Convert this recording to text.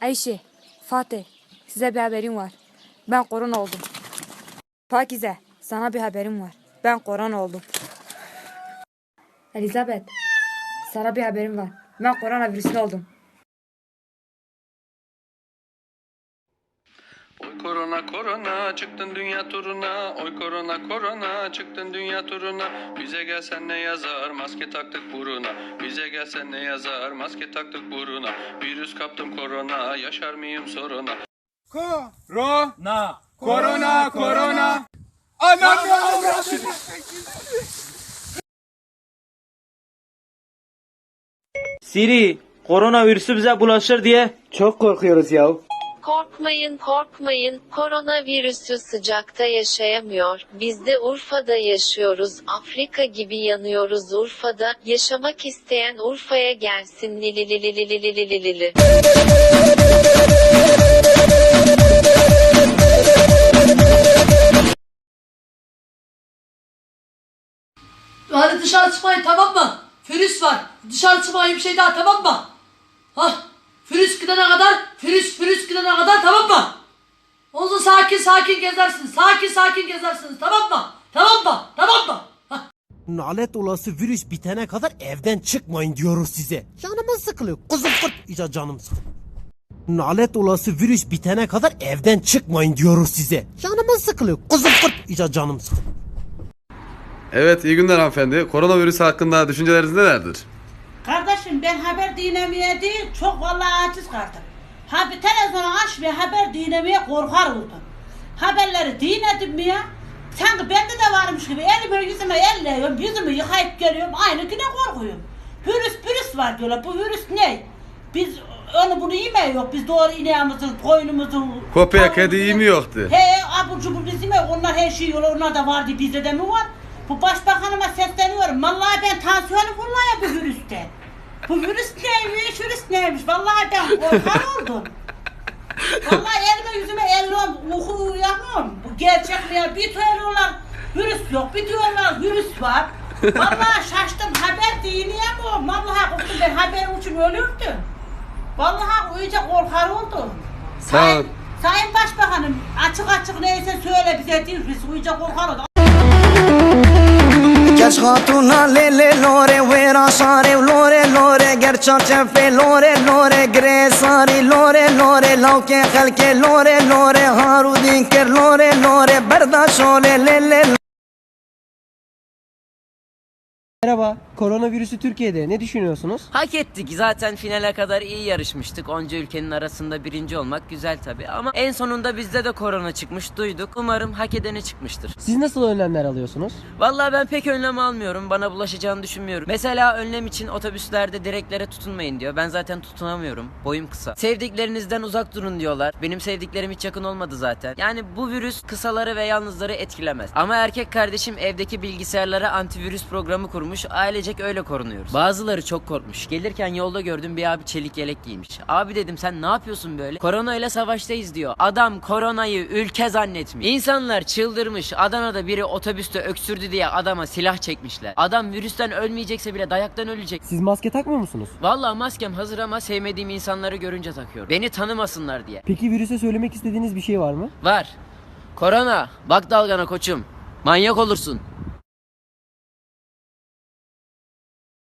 Ayşe, Fatih, size bir haberim var. Ben korona oldum. Pakize, sana bir haberim var. Ben korona oldum. Elizabeth, sana bir haberim var. Ben koronavirüslü oldum. Korona korona çıktın dünya turuna. Oy korona korona çıktın dünya turuna. Bize gelsen ne yazar? Maske taktık buruna. Bize gelsen ne yazar? Maske taktık buruna. Virüs kaptım korona yaşar mıyım soruna? Korona. Korona, korona. Anam Siri, koronavirüsü bize bulaşır diye çok korkuyoruz ya. Korkmayın korkmayın, koronavirüsü sıcakta yaşayamıyor. Biz de Urfa'da yaşıyoruz, Afrika gibi yanıyoruz Urfa'da. Yaşamak isteyen Urfa'ya gelsin lilililililililili. Hadi dışarı çıkmayın tamam mı? Virüs var. Dışarı çıkmayın bir şey daha tamam mı? Hah. Virüs gidene kadar, virüs virüs gidene kadar tamam mı? Olsun sakin gezersiniz. Sakin sakin gezersiniz tamam mı? Tamam mı? Tamam mı? Hah. Nalet olası virüs bitene kadar evden çıkmayın diyoruz size. Canımız sıkılıyor. Kızım kırt. İyice canım sıkılıyor. Nalet olası virüs bitene kadar evden çıkmayın diyoruz size. Canımız sıkılıyor. Kızım kırt. İyice canım sıkılıyor. Evet iyi günler hanımefendi. Koronavirüs hakkında düşünceleriniz nelerdir? Kardeşim ben haber dinlemeye değil çok vallahi aciz kaldım. Ha bir televizyonu aç ve haber dinlemeye korkar oldum. Haberleri dinledim mi ya? Sanki bende de varmış gibi elimi yüzüme elliyorum, yüzümü yıkayıp geliyorum, aynı güne korkuyorum. Virüs virüs var diyorlar, bu virüs ne? Biz onu bunu yemiyor, biz doğru ineğimizin, koyunumuzun... Köpeğe kedi yemiyor de. He abur cubur biz yemiyor, onlar her şey yiyorlar, onlar da vardı, bizde de mi var? Bu başbakanıma sesleniyorum, vallahi ben tansiyonum fırlıyor bu virüsten. Bu virüs neymiş, virüs neymiş? Vallahi ben korkar oldum. Vallahi elime yüzüme elliyorum, uyku uyuyamıyorum. Bu gerçek mi ya? Bir diyorlar virüs yok, bir diyorlar virüs var. Vallahi şaştım, haber dinleyemiyorum. Vallahi korktum ben haber için ölürdüm. Vallahi iyice korkar oldum. Sağ ol. Sayın, Sayın Başbakanım açık açık neyse söyle bize değil, biz iyice korkar olduk. Keş hatuna le le lore vera sare lore lore gerçan çefe lore lore gre sari lore lore lauke halke lore lore harudin ker lore lore berdaş ole le le Merhaba. Koronavirüsü Türkiye'de ne düşünüyorsunuz? Hak ettik. Zaten finale kadar iyi yarışmıştık. Onca ülkenin arasında birinci olmak güzel tabii. Ama en sonunda bizde de korona çıkmış duyduk. Umarım hak edeni çıkmıştır. Siz nasıl önlemler alıyorsunuz? Vallahi ben pek önlem almıyorum. Bana bulaşacağını düşünmüyorum. Mesela önlem için otobüslerde direklere tutunmayın diyor. Ben zaten tutunamıyorum. Boyum kısa. Sevdiklerinizden uzak durun diyorlar. Benim sevdiklerim hiç yakın olmadı zaten. Yani bu virüs kısaları ve yalnızları etkilemez. Ama erkek kardeşim evdeki bilgisayarlara antivirüs programı kurmuş. Ailecek öyle korunuyoruz. Bazıları çok korkmuş. Gelirken yolda gördüm bir abi çelik yelek giymiş. Abi dedim sen ne yapıyorsun böyle? Korona ile savaştayız diyor. Adam koronayı ülke zannetmiş. İnsanlar çıldırmış. Adana'da biri otobüste öksürdü diye adama silah çekmişler. Adam virüsten ölmeyecekse bile dayaktan ölecek. Siz maske takmıyor musunuz? Vallahi maskem hazır ama sevmediğim insanları görünce takıyorum. Beni tanımasınlar diye. Peki virüse söylemek istediğiniz bir şey var mı? Var. Korona. Bak dalgana koçum. Manyak olursun.